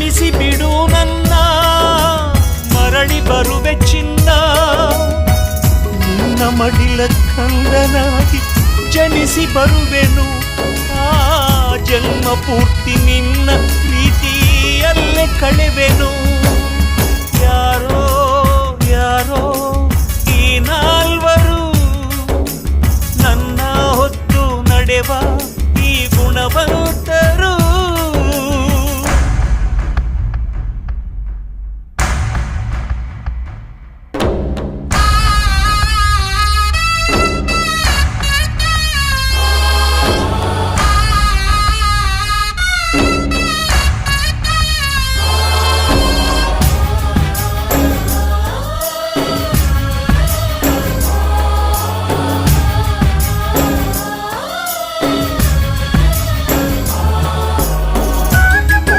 ಕ್ಷಮಿಸಿ ಬಿಡು ನನ್ನ ಮರಳಿ ಬರುವೆ ಚಿನ್ನ ನಿನ್ನ ಮಡಿಲ ಕಂದನಾಗಿ ಜನಿಸಿ ಬರುವೆನು ಆ ಜನ್ಮ ಪೂರ್ತಿ ನಿನ್ನ ಪ್ರೀತಿಯಲ್ಲೇ ಕಳೆವೆನು ಯಾರೋ ಯಾರೋ ಈ ನಾಲ್ವರು ನನ್ನ ಹೊತ್ತು ನಡೆವ ಈ ಗುಣವಂತರು